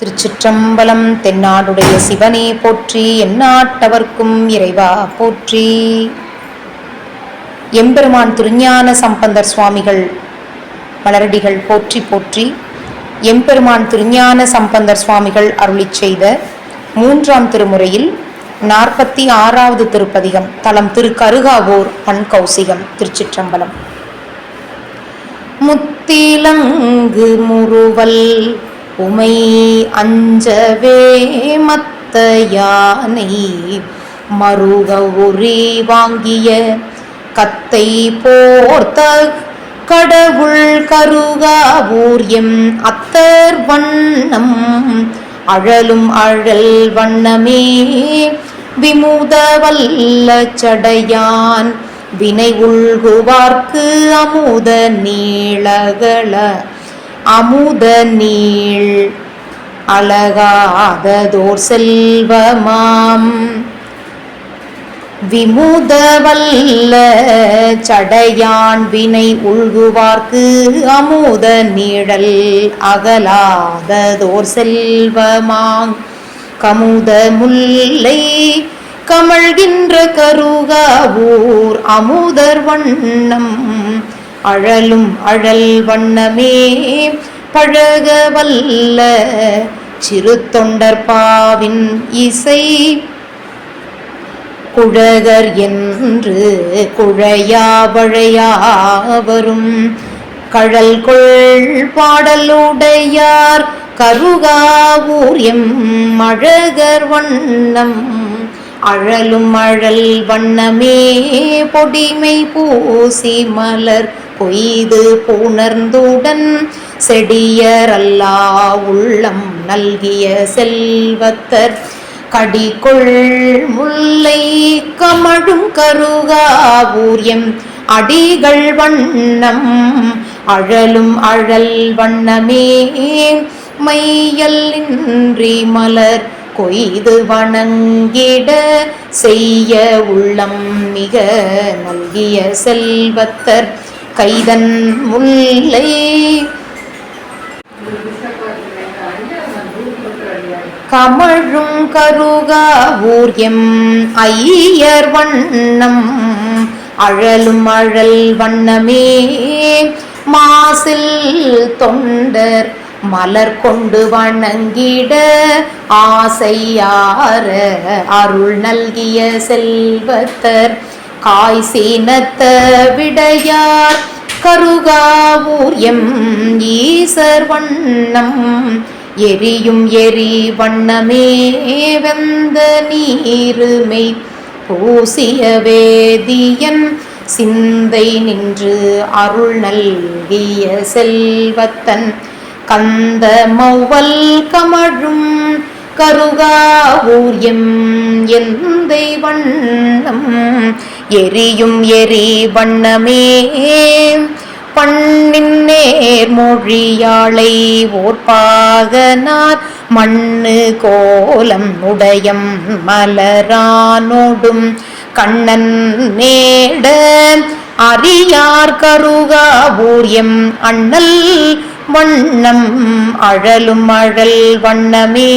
திருச்சிற்றம்பலம் தென்னாடுடைய சிவனே போற்றி எந்நாட்டவர்க்கும் இறைவா போற்றி. எம்பெருமான் திருஞான சம்பந்தர் சுவாமிகள் மலரடிகள் போற்றி போற்றி. எம்பெருமான் திருஞான சம்பந்தர் சுவாமிகள் அருளிச் செய்த மூன்றாம் திருமுறையில் நாற்பத்தி ஆறாவது திருப்பதிகம் தலம் திருக்கருகாவூர் பண் கௌசிகம் திருச்சிற்றம்பலம். முத்திலங்கு முருவல் உமை அஞ்சவே மத்த யானை மருக உரி வாங்கிய கத்தை போர்த்த கடவுள் கருகாவூர் எம் அத்தர் வண்ணம். அழலும் அழல் வண்ணமே விமுத வல்ல சடையான். வினை உள்குவார்க்கு அமுத நீளகள அமுத நீள் அழகாததோர் செல்வமாம். விமுதவல்ல சடையான் வினை உள்குவார்க்கு அமுத நீழல் அகலாததோர் செல்வமாங் கமுத முல்லை கமழ்கின்ற கருகாவூர் அமுதர் வண்ணம் அழலும் அழல் வண்ணமே பழக வல்ல சிறு தொண்டர் பாவின் இசை குழகர் என்று குழையா வரும். கழல் கொள் பாடலுடையார் கருகாவூர் எம் அழகர் வண்ணம். அழலும் அழல் வண்ணமே பொடிமை பூசி மலர் கொய்து புணர்ந்துடன் செடியரல்லா உள்ளம் நல்கிய செல்வத்தர். கடிகொள் முல்லை கமழும் கருகாவூரியம் அடிகள் வண்ணம் அழலும் அழல் வண்ணமே மையல் இன்றி மலர் கொய்து வணங்கிட செய்ய உள்ளம் மிக நல்கிய செல்வத்தர் கைதன் முல்லை. கமழும் கருகா ஊர்யம் ஐயர் வண்ணம் அழலும் அழல் வண்ணமே. மாசில் தொண்டர் மலர் கொண்டு வணங்கிட ஆசையார அருள் நல்கிய செல்வத்தர். காய் சீனத்த விடையார் கருகாவூர்யம் ஈசர் வண்ணம். எரியும் எரி வண்ணமே வெந்த நீருமை. பூசிய வேதியன் சிந்தை நின்று அருள் நல்கிய செல்வத்தன். கந்த மௌவல் கமழும் கருகாவூர்யம் எந்தை வண்ணம் எரியும் எரி வண்ணமே பண்ணின் நேர் மொழியாளை ஓர்பாகனார் மண்ணு கோலம் உடையம் மலரானோடும் கண்ணன் நேட அரியார் கருகாவூர்யம் அண்ணல் வண்ணம் அழலும் அழல் வண்ணமே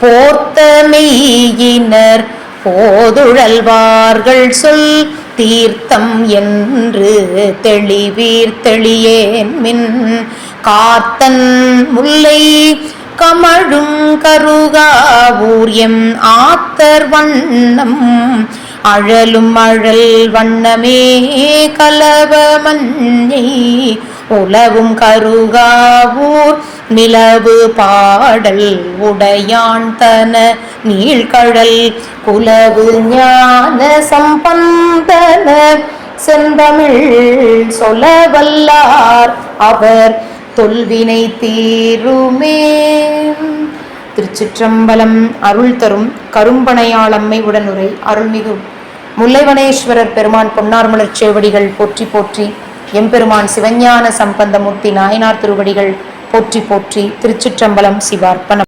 போர்த்த மெய்யினர் போதுழல்வார்கள் சொல் தீர்த்தம் என்று தெளிவீர் தெளியேன் மின். காத்தன் முல்லை கமழும் கருகாவூர்யம் ஆத்தர் வண்ணம் அழலும் அழல் வண்ணமே கலவ மஞ்சை உலவும் கருகாவூர் நிலவு பாடல் உடையான் தன நீழ்கடல் குலவு ஞான சம்பந்தன செந்தமிழ் சொல்ல வல்லார் அவர் தொல்வினை தீருமே. திருச்சிற்றம்பலம் அருள் தரும் கரும்பனையாளம்மை உடனுரை அருள்மிகு முல்லைவனேஸ்வரர் பெருமான் பொன்னார்மலர் சேவடிகள் போற்றி போற்றி எம்பெருமான் சிவஞான சம்பந்தமூர்த்தி நாயனார் திருவடிகள் போற்றி போற்றி திருச்சிற்றம்பலம் சிவார்ப்பணம்.